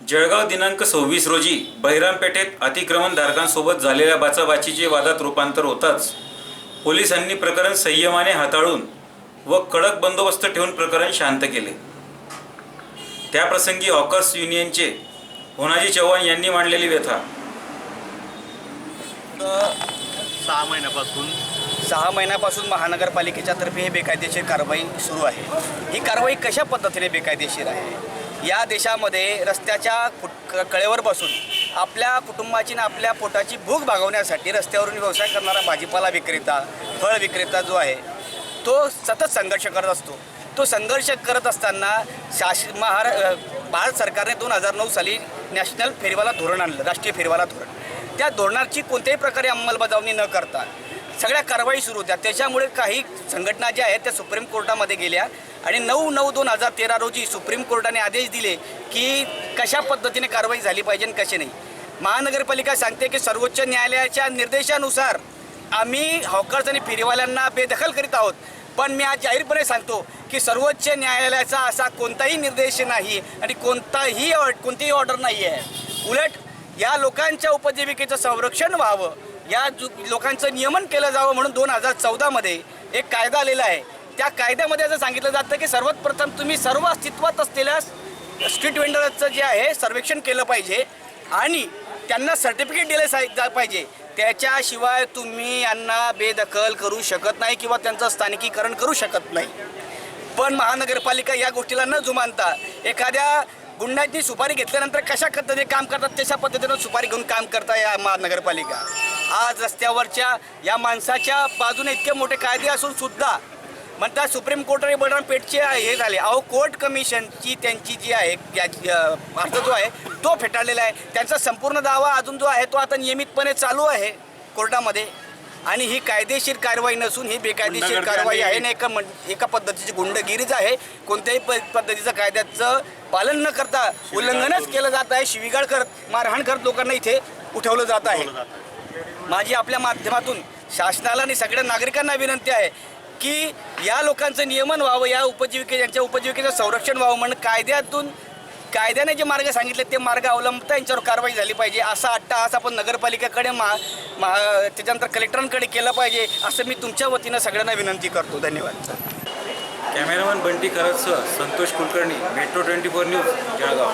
जळगाव दिनांक सव्वीस रोजी बहिरामपेठेत अतिक्रमणधारकांसोबत झालेल्या बाचाबाचीचे वादात रूपांतर होताच पोलिसांनी प्रकरण संयमाने हाताळून व कडक बंदोबस्त ठेवून प्रकरण शांत केले. त्याप्रसंगी हॉकर्स युनियनचे होनाजी चव्हाण यांनी मांडलेली व्यथा. सहा महिन्यापासून सहा महिन्यापासून महानगरपालिकेच्या तर्फे हे बेकायदेशीर कारवाई सुरू आहे. ही कारवाई कशा पद्धतीने बेकायदेशीर आहे? या देशामध्ये रस्त्याच्या फुट कळेवर बसून आपल्या कुटुंबाची आणि आपल्या पोटाची भूक भागवण्यासाठी रस्त्यावरून व्यवसाय करणारा भाजीपाला विक्रेता फळ विक्रेता जो आहे तो सतत संघर्ष करत असतो. तो संघर्ष करत असताना शास महारा भारत सरकारने दोन हजार नऊ साली नॅशनल फेरीवाला धोरण आणलं राष्ट्रीय फेरीवाला धोरण. त्या धोरणाची कोणत्याही प्रकारे अंमलबजावणी न करता सगळ्या कारवाई सुरू होत्या. त्याच्यामुळे काही संघटना ज्या आहेत त्या सुप्रीम कोर्टामध्ये गेल्या. आणि नऊ नऊ दोन हजार तेरा रोजी सुप्रीम कोर्टाने आदेश दिले की कशा पद्धतीने कारवाई झाली पाहिजे आणि कशी नाही. महानगरपालिका सांगते की सर्वोच्च न्यायालयाच्या निर्देशानुसार आम्ही हॉकर्स आणि फेरीवाल्यांना बेदखल करीत आहोत. पण मी आज जाहीरपणे सांगतो की सर्वोच्च न्यायालयाचा असा कोणताही निर्देश नाही आणि कोणताही ऑ- कोणतीही ऑर्डर नाही आहे. उलट या लोकांच्या उपजीविकेचं संरक्षण व्हावं या लोकांचं नियमन केलं जावं म्हणून दोन हजार चौदामध्ये एक कायदा आलेला आहे. त्या कायद्यामध्ये असं सांगितलं जातं की सर्वात प्रथम तुम्ही सर्व अस्तित्वात असलेल्या स्ट्रीट वेंडरचं जे आहे सर्वेक्षण केलं पाहिजे आणि त्यांना सर्टिफिकेट दिले सा- जा पाहिजे. त्याच्याशिवाय तुम्ही यांना बेदखल करू शकत नाही किंवा त्यांचं स्थानिकीकरण करू शकत नाही. पण महानगरपालिका या गोष्टीला न जुमानता एखाद्या गुंडाची सुपारी घेतल्यानंतर कशा पद्धतीने काम करतात तशा पद्धतीनं सुपारी घेऊन काम करता या महानगरपालिका. आज रस्त्यावरच्या या माणसाच्या बाजूने इतके मोठे कायदे असून सुद्धा म्हणतात सुप्रीम कोर्ट आणि बलराम पेठचे हे झाले. अहो कोर्ट कमिशनची त्यांची जी आहे याची, अ, अर्ज जो आहे तो फेटाळलेला आहे. त्यांचा संपूर्ण दावा अजून जो आहे तो आता नियमितपणे चालू आहे कोर्टामध्ये. आणि ही कायदेशीर कारवाई नसून ही बेकायदेशीर कारवाई आहे आणि एका एका पद्धतीची गुंडगिरीच आहे. कोणत्याही पद्धतीचं कायद्याचं पालन न करता उल्लंघनच केलं जात आहे. शिवीगाळ करत मारहाण करत लोकांना इथे उठवलं जात आहे. माझी आपल्या माध्यमातून शासनाला आणि सगळ्या नागरिकांना विनंती आहे की या लोकांचं नियमन व्हावं या उपजीविके यांच्या उपजीविकेचं संरक्षण व्हावं म्हणून कायद्यातून कायद्याने जे मार्ग सांगितले ते मार्ग अवलंबता यांच्यावर कारवाई झाली पाहिजे. असा अट्टाहास आपण नगरपालिकेकडे मा मा त्याच्यानंतर कलेक्टरांकडे केलं पाहिजे असं मी तुमच्या वतीनं सगळ्यांना विनंती करतो. धन्यवाद. Cameraman Bunty खरातसह Santosh Kulkarni metro twenty four news Jalgaon.